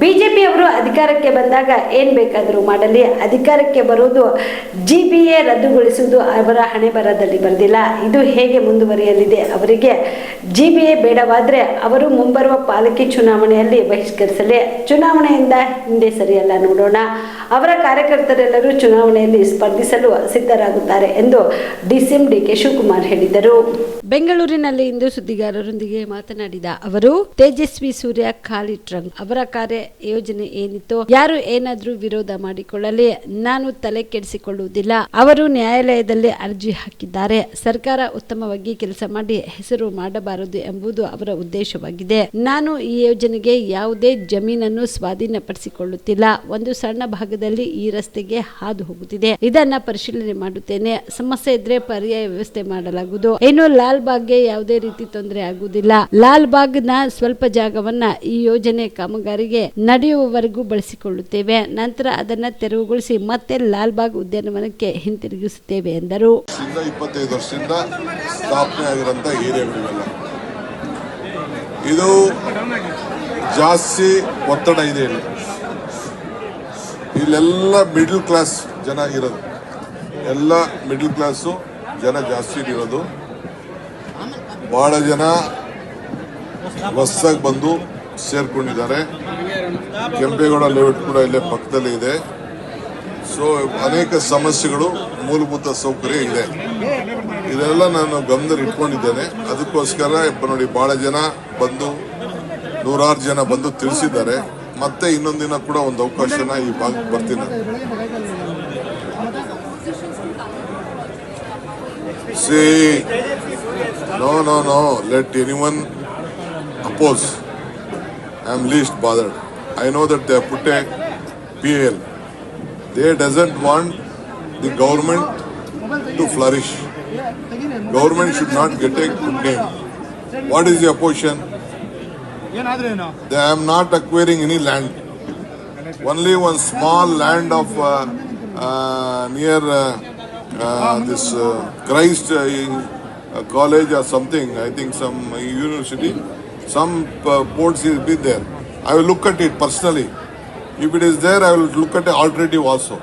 ಬಿಜೆಪಿಯವರು ಅಧಿಕಾರಕ್ಕೆ ಬಂದಾಗ ಏನ್ ಬೇಕಾದರೂ ಮಾಡಲಿ. ಅಧಿಕಾರಕ್ಕೆ ಬರೋದು ಜಿ ಬಿ ಎ ರದ್ದುಗೊಳಿಸುವುದು ಅವರ ಹಣೆ ಬರದಲ್ಲಿ ಬರೆದಿಲ್ಲ ಇದು ಹೇಗೆ ಮುಂದುವರಿಯಲಿದೆ ಅವರಿಗೆ ಜಿ ಬಿ ಎ ಬೇಡವಾದ್ರೆ ಅವರು ಮುಂಬರುವ ಪಾಲಿಕೆ ಚುನಾವಣೆಯಲ್ಲಿ ಬಹಿಷ್ಕರಿಸಲಿ. ಚುನಾವಣೆಯಿಂದ ಹಿಂದೆ ಸರಿಯಲ್ಲ ನೋಡೋಣ. ಅವರ ಕಾರ್ಯಕರ್ತರೆಲ್ಲರೂ ಚುನಾವಣೆಯಲ್ಲಿ ಸ್ಪರ್ಧಿಸಲು ಸಿದ್ಧರಾಗುತ್ತಾರೆ ಎಂದು ಡಿಸಿಎಂ ಡಿಕೆ ಶಿವಕುಮಾರ್ ಹೇಳಿದರು. ಬೆಂಗಳೂರಿನಲ್ಲಿ ಇಂದು ಸುದ್ದಿಗಾರರೊಂದಿಗೆ ಮಾತನಾಡಿದ ಅವರು, ತೇಜಸ್ವಿ ಸೂರ್ಯ ಖಾಲಿ ಟ್ರಂಕ್ ಅವರ ಕಾರ್ಯ ಯೋಜನೆ ಏನಿತ್ತು, ಯಾರು ಏನಾದ್ರೂ ವಿರೋಧ ಮಾಡಿಕೊಳ್ಳಲಿ, ನಾನು ತಲೆ ಕೆಡಿಸಿಕೊಳ್ಳುವುದಿಲ್ಲ. ಅವರು ನ್ಯಾಯಾಲಯದಲ್ಲಿ ಅರ್ಜಿ ಹಾಕಿದ್ದಾರೆ. ಸರ್ಕಾರ ಉತ್ತಮವಾಗಿ ಕೆಲಸ ಮಾಡಿ ಹೆಸರು ಮಾಡಬಾರದು ಎಂಬುದು ಅವರ ಉದ್ದೇಶವಾಗಿದೆ. ನಾನು ಈ ಯೋಜನೆಗೆ ಯಾವುದೇ ಜಮೀನನ್ನು ಸ್ವಾಧೀನಪಡಿಸಿಕೊಳ್ಳುತ್ತಿಲ್ಲ. ಒಂದು ಸಣ್ಣ ಭಾಗದಲ್ಲಿ ಈ ರಸ್ತೆಗೆ ಹಾದು ಹೋಗುತ್ತಿದೆ. ಇದನ್ನ ಪರಿಶೀಲನೆ ಮಾಡುತ್ತೇನೆ. ಸಮಸ್ಯೆ ಇದ್ರೆ ಪರ್ಯಾಯ ವ್ಯವಸ್ಥೆ ಮಾಡಲಾಗುವುದು. ಇನ್ನು ಲಾಲ್ ಬಾಗ್ಗೆ ಯಾವುದೇ ರೀತಿ ತೊಂದರೆ ಆಗುವುದಿಲ್ಲ. ಲಾಲ್ ಬಾಗ್ನ ಸ್ವಲ್ಪ ಜಾಗವನ್ನ ಈ ಯೋಜನೆ ಕಾಮಗಾರಿಗೆ ನಡೆಯುವವರೆಗೂ ಬಳಸಿಕೊಳ್ಳುತ್ತೇವೆ. ನಂತರ ಅದನ್ನ ತೆರವುಗೊಳಿಸಿ ಮತ್ತೆ ಲಾಲ್ ಬಾಗ್ ಉದ್ಯಾನವನಕ್ಕೆ ಹಿಂತಿರುಗಿಸುತ್ತೇವೆ ಎಂದರು. ಇದು ಜಾಸ್ತಿ ಒತ್ತಡ ಇದೆ ಇಲ್ಲಿ. ಇಲ್ಲೆಲ್ಲ ಮಿಡ್ಲ್ ಕ್ಲಾಸ್ ಜನ ಇರೋದು. ಎಲ್ಲ ಮಿಡ್ಲ್ ಕ್ಲಾಸು ಜನ ಜಾಸ್ತಿ ಇರೋದು. ಬಹಳ ಜನ ಬಸ್ಸಾಗಿ ಬಂದು ಸೇರ್ಕೊಂಡಿದ್ದಾರೆ. ಕೆಂಪೇಗೌಡ ಲೇಔಟ್ ಕೂಡ ಇಲ್ಲೇ ಪಕ್ಕದಲ್ಲಿ ಇದೆ. ಸೊ ಅನೇಕ ಸಮಸ್ಯೆಗಳು ಮೂಲಭೂತ ಸೌಕರ್ಯ ಇದೆ. ಇದೆಲ್ಲ ನಾನು ಗಮನದಲ್ಲಿ ಇಟ್ಕೊಂಡಿದ್ದೇನೆ. ಅದಕ್ಕೋಸ್ಕರ, ಇಪ್ಪ ನೋಡಿ ಬಹಳ ಜನ ಬಂದು, ನೂರಾರು ಜನ ಬಂದು ತಿಳಿಸಿದ್ದಾರೆ. ಮತ್ತೆ ಇನ್ನೊಂದಿನ ಕೂಡ ಒಂದು ಅವಕಾಶನ ಈ ಭಾಗಕ್ಕೆ ಬರ್ತೀನಿ. See, no, no, no, let anyone oppose. I am least bothered. I know that they have put a PL. They doesn't want the government to flourish. Government should not get a good name. What is the opposition? They am not acquiring any land. Only one small land of uh, uh, near uh, uh, this uh, Christ some uh, uh. Some uh, ports is been there. I will look at it personally. If it is there, I will look at the alternative also.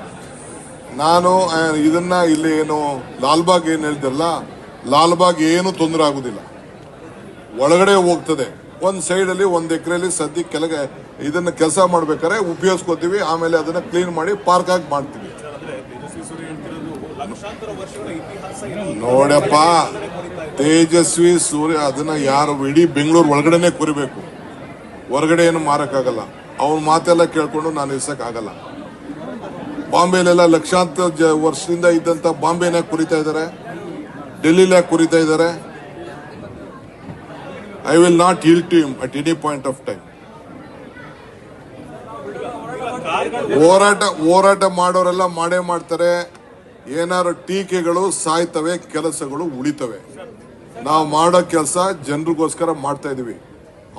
ನಾನು ಇದನ್ನು ಇಲ್ಲಿ ಏನು ಲಾಲ್ಬಾಗ್ ಏನು ಹೇಳ್ತಿರಲ್ಲ ಲಾಲ್ಬಾಗ್ ಏನು ತೊಂದರೆ ಆಗೋದಿಲ್ಲ ಒಳಗಡೆ ಹೋಗ್ತದೆ ಒಂದ್ ಸೈಡ್ ಅಲ್ಲಿ, ಒಂದ್ ಎಕರೆಲಿ ಸದ್ಯ ಕೆಳಗೆ ಇದನ್ನ ಕೆಲಸ ಮಾಡ್ಬೇಕಾದ್ರೆ ಉಪಯೋಗಿಸ್ಕೋತೀವಿ, ಆಮೇಲೆ ಅದನ್ನ ಕ್ಲೀನ್ ಮಾಡಿ ಪಾರ್ಕ್ ಆಗಿ ಮಾಡ್ತೀವಿ. ನೋಡಪ್ಪ, ತೇಜಸ್ವಿ ಸೂರ್ಯ, ಅದನ್ನ ಯಾರು ಇಡೀ ಬೆಂಗಳೂರು ಒಳಗಡೆನೆ ಕುರಿಬೇಕು. ಹೊರಗಡೆ ಏನು ಮಾರಕ್ಕಾಗಲ್ಲ. ಅವನ ಮಾತೆಲ್ಲ ಕೇಳ್ಕೊಂಡು ನಾನು ಇರ್ಸಕ್ಕಾಗಲ್ಲ. ಬಾಂಬೆಲೆಲ್ಲ ಲಕ್ಷಾಂತರ ವರ್ಷದಿಂದ ಇದ್ದಂತ ಬಾಂಬೆನ ಕುರಿತಾ ಇದ್ದಾರೆ ಡೆಲ್ಲಿಲ ಕುರಿತಾ ಇದ್ದಾರೆ I will not yield to him at any point of time ಹೋರಾಟ ಹೋರಾಟ ಮಾಡೋರೆಲ್ಲ ಮಾಡೇ ಮಾಡ್ತಾರೆ. ಏನಾದ್ರು ಟೀಕೆಗಳು ಸಾಯ್ತವೆ, ಕೆಲಸಗಳು ಉಳಿತವೆ. ನಾವು ಮಾಡೋ ಕೆಲಸ ಜನರಿಗೋಸ್ಕರ ಮಾಡ್ತಾ ಇದೀವಿ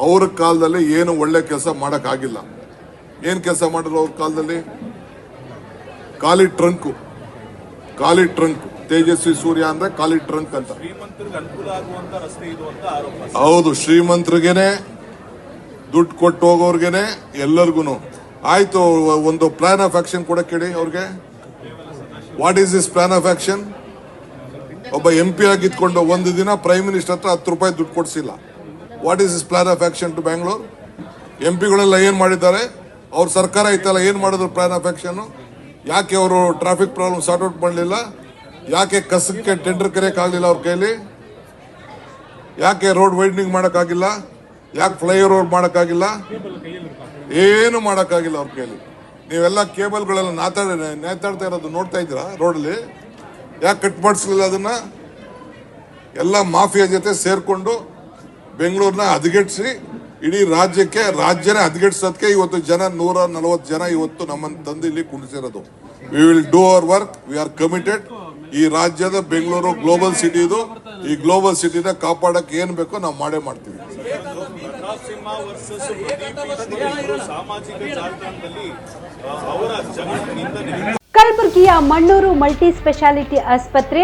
ಅವ್ರ ಕಾಲದಲ್ಲಿ ಏನು ಒಳ್ಳೆ ಕೆಲಸ ಮಾಡೋಕ್ಕಾಗಿಲ್ಲ. ಏನು ಕೆಲಸ ಮಾಡಿದ್ರು ಅವ್ರ ಕಾಲದಲ್ಲಿ? ಖಾಲಿ ಟ್ರಂಕು. ಖಾಲಿ ಟ್ರಂಕ್. ತೇಜಸ್ವಿ ಸೂರ್ಯ ಅಂದ್ರೆ ಖಾಲಿ ಟ್ರಂಕ್ ಅಂತ. ಹೌದು ಶ್ರೀಮಂತರಿಗೆನೆ ದುಡ್ಡು ಕೊಟ್ಟು ಹೋಗೋರ್ಗೆನೆ ಎಲ್ಲರಿಗೂ ಆಯ್ತು ಒಂದು ಪ್ಲಾನ್ ಆಫ್ ಆಕ್ಷನ್ ಕೂಡ ಕೇಳಿ ಅವ್ರಿಗೆ. What is this plan of action ಒಬ್ಬ ಎಂ ಪಿ ಆಗಿದ್ಕೊಂಡು ಒಂದು ದಿನ ಪ್ರೈಮ್ ಮಿನಿಸ್ಟರ್ ಹತ್ರ ಹತ್ತು ರೂಪಾಯಿ ದುಡ್ಡು ಕೊಡಿಸಿಲ್ಲ. What is this plan of action to Bangalore M ಪಿಗಳೆಲ್ಲ ಏನು ಮಾಡಿದ್ದಾರೆ? ಅವ್ರ ಸರ್ಕಾರ ಐತಲ್ಲ ಏನು ಮಾಡಿದ್ರು ಪ್ಲಾನ್ ಆಫ್ ಆಕ್ಷನ್ ಯಾಕೆ ಅವರು ಟ್ರಾಫಿಕ್ ಪ್ರಾಬ್ಲಮ್ ಸಾರ್ಟ್ ಔಟ್ ಮಾಡಲಿಲ್ಲ? ಯಾಕೆ ಕಸಕ್ಕೆ ಟೆಂಡರ್ ಕರೆಯಕ್ಕಾಗಲಿಲ್ಲ ಅವ್ರ ಕೈಲಿ? ಯಾಕೆ ರೋಡ್ ವೈಡ್ನಿಂಗ್ ಮಾಡೋಕ್ಕಾಗಿಲ್ಲ ಯಾಕೆ ಫ್ಲೈಓವರ್ ಮಾಡೋಕ್ಕಾಗಿಲ್ಲ ಏನು ಮಾಡೋಕ್ಕಾಗಿಲ್ಲ ಅವ್ರ ಕೈಲಿ. ನೀವೆಲ್ಲ ಕೇಬಲ್ಗಳೆಲ್ಲ ನಾತಾಡ, ನೇತಾಡ್ತಾ ಇರೋದು ನೋಡ್ತಾ ಇದ್ದೀರಾ ರೋಡಲ್ಲಿ ಯಾಕೆ ಕಟ್ ಮಾಡಿಸ್ಲಿಲ್ಲ ಅದನ್ನ? ಎಲ್ಲ ಮಾಫಿಯಾ ಜೊತೆ ಸೇರಿಕೊಂಡು ಬೆಂಗಳೂರನ್ನ ಹದಗೆಟ್ಸಿ, ಇಡೀ ರಾಜ್ಯಕ್ಕೆ, ರಾಜ್ಯನೇ ಹದಗೆಡ್ಸೋದಕ್ಕೆ ಇವತ್ತು ಜನ ನೂರ ನಲವತ್ತು ಜನ ಇವತ್ತು ನಮ್ಮನ್ನು ತಂದು ಇಲ್ಲಿ ಕುಣಿಸಿರೋದು we will do our work we are committed ಈ ರಾಜ್ಯದ ಬೆಂಗಳೂರು ಗ್ಲೋಬಲ್ ಸಿಟಿ ಇದು ಈ ಗ್ಲೋಬಲ್ ಸಿಟಿನ ಕಾಪಾಡಕ್ಕೆ ಏನ್ ಬೇಕೋ ನಾವು ಮಾಡೇ ಮಾಡ್ತೀವಿ. ಕಲಬುರಗಿಯ ಮಣ್ಣೂರು ಮಲ್ಟಿ ಸ್ಪೆಷಾಲಿಟಿ ಆಸ್ಪತ್ರೆ